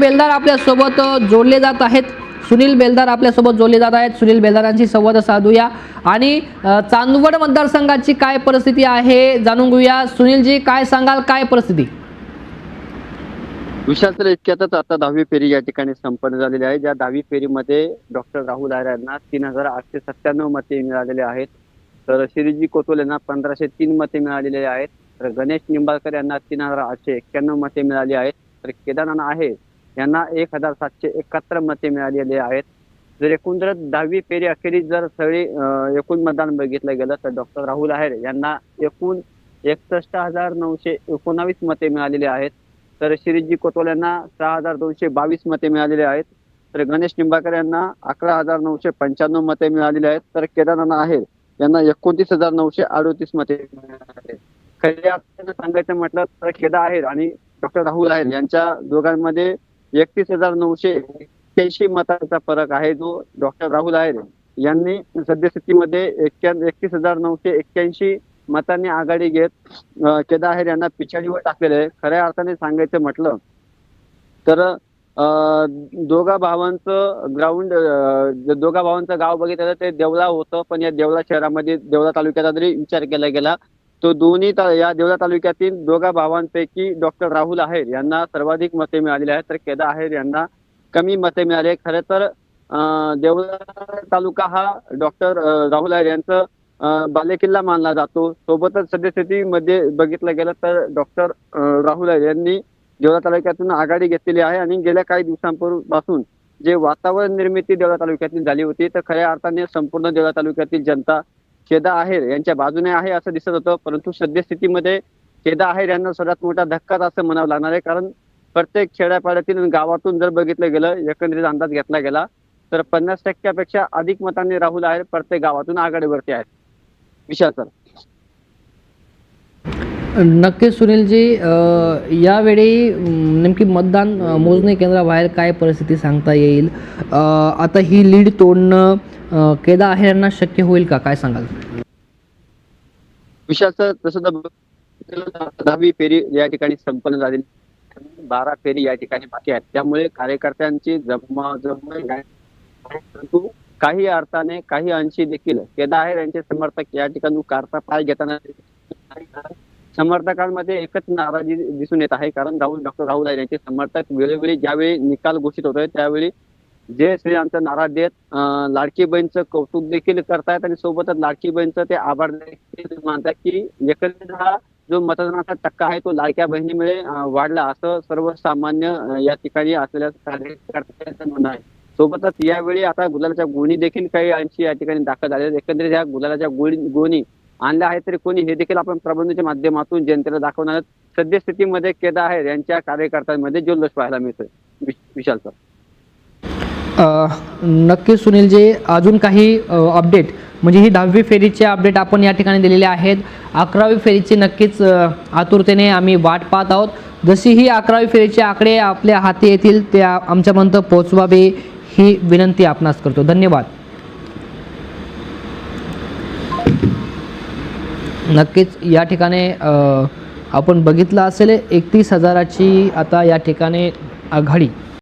बेलदार आपल्यासोबत जोडले जात आहेत. सुनील बेलदार आपल्यासोबत जोडले जात आहेत. सुनील बेलदारांशी संवाद साधूया. आणि चांदवड मतदारसंघाची काय परिस्थिती आहे जाणून घेऊया. सुनीलजी काय सांगाल? काय परिस्थिती? विशाल तर इतक्यातच आता दहावी फेरी या ठिकाणी संपन्न झालेली आहे. ज्या दहावी फेरीमध्ये डॉक्टर राहुल आयर यांना तीन हजार आठशे सत्त्याण्णव मते मिळालेले आहेत. तर श्रीजी कोतोल यांना पंधराशे तीन मते मिळालेले आहेत. तर गणेश निंबाळकर यांना तीन हजार आठशे एक्क्याण्णव मते मिळाली आहेत. तर केदारनाथ आहे. यांना एक हजार सातशे एकाहत्तर मते मिळालेली आहेत. जर एकूण दहावी फेरी अखेरीस जर सगळी एकूण मतदान बघितलं गेलं तर डॉक्टर राहुल आहेर यांना एकूण एकसष्ट हजार नऊशे एकोणावीस मते मिळालेली आहेत. तर शिरीजी कोतवाल यांना सहा हजार दोनशे बावीस मते मिळालेले आहेत. तर गणेश निंबाळकर यांना अकरा हजार नऊशे पंच्याण्णव मते मिळालेले आहेत. तर केदारनाथ आहेर यांना एकोणतीस हजार नऊशे अडोतीस मते मिळाले खऱ्या सांगायचं म्हटलं तर केदार आहेर आणि डॉक्टर राहुल आहेर यांच्या दोघांमध्ये एकतीस हजार नऊशे एक्क्याऐंशी मतांचा फरक आहे जो डॉक्टर राहुल आहेर यांनी सद्यस्थितीमध्ये एक्क्या एकतीस हजार नऊशे एक्क्याऐंशी मतांनी आघाडी घेत केदार आहेर यांना पिछाडीवर टाकलेले आहे. खऱ्या अर्थाने सांगायचं म्हटलं तर दोघा भावांचं ग्राउंड दोघा भावांचं गाव बघितलं ते देवळा होतं पण या देवळा शहरामध्ये देवळा तालुक्याचा जरी विचार केला गेला तो दोन्ही या देवळा तालुक्यातील दोघा भावांपैकी डॉक्टर राहुल आहेर यांना सर्वाधिक मते मिळालेली आहेत. तर केदा आहेर यांना कमी मते मिळाले. खरं तर देवळा तालुका हा डॉक्टर राहुल आहेर यांचं बालेकिल्ला मानला जातो. सोबतच सद्यस्थितीमध्ये बघितलं गेलं तर डॉक्टर राहुल आहेर यांनी देवळा तालुक्यातून आघाडी घेतलेली आहे आणि गेल्या काही दिवसांपासून जे वातावरण निर्मिती देवळा तालुक्यातील झाली होती तर खऱ्या अर्थाने संपूर्ण देवळा तालुक्यातील जनता चेदा आहेर यांच्या बाजूने आहे असं दिसत होतं परंतु सद्यस्थितीमध्ये केदा आहेर यांना सर्वात मोठा धक्काच असं म्हणावं लागणार आहे कारण प्रत्येक खेड्यापाड्यातील गावातून जर बघितलं गेलं एकंदरीत अंदाज घेतला गेला तर पन्नास टक्क्यापेक्षा अधिक मतांनी राहुल आहेर प्रत्येक गावातून आघाडीवरती आहेत. विशाल सर. नक्कीच सुनीलजी यावेळी नेमकी मतदान मोजणी केंद्राबाहेर काय परिस्थिती सांगता येईल? आता ही लीड तोडणं केदा आहे यांना शक्य होईल का? काय सांगाल? विशाल तसं तर दहावी फेरी या ठिकाणी संपन्न झालेली बारा फेरी या ठिकाणी बाकी आहेत. त्यामुळे कार्यकर्त्यांची जमा परंतु काही अर्थाने काही अंशी देखील केदार आहे यांचे समर्थक या ठिकाणी कारचा पाय घेताना समर्थकांमध्ये एकच नाराजी दिसून येत आहे. कारण राहुल डॉक्टर राहुल आहे यांचे समर्थक वेळोवेळी ज्यावेळी निकाल घोषित होतोय त्यावेळी जय श्रीरामचा नारा देत लाडकी बहीणचं कौतुक देखील करतायत आणि सोबतच लाडकी बहीणचं ते आभार देखील मानतात की एकंदरीत हा जो मतदानाचा टक्का आहे तो लाडक्या बहिणीमुळे वाढला असं सर्वसामान्य या ठिकाणी असलेल्या कार्यकर्त्यांचं म्हणणं आहे सोबतच यावेळी आता गुलालाच्या गुणी देखील काही अंशी या ठिकाणी दाखल झाले आहेत. एकंदरीत या गुलालाच्या गुणी गुणी आणल्या आहेत तरी कोणी हे देखील आपण प्रबंधच्या माध्यमातून जनतेला दाखवणार आहोत. सद्यस्थितीमध्ये केदार आहे यांच्या कार्यकर्त्यांमध्ये जल्लोष पाहायला मिळतोय विशालचा विशाल सर नक्की नक्कीच सुनीलजी अजून काही अपडेट म्हणजे ही दहावी फेरीचे अपडेट आपण या ठिकाणी दिलेले आहेत. अकरावी फेरीची नक्कीच आतुरतेने आम्ही वाट पाहत आहोत. जशी ही अकरावी फेरीचे आकडे आपल्या हाती येतील ते आमच्यापर्यंत पोहोचवावे ही विनंती आपणास करतो. धन्यवाद. नक्कीच या ठिकाणी आपण बघितलं असेल एकतीस हजाराची आता या ठिकाणी आघाडी.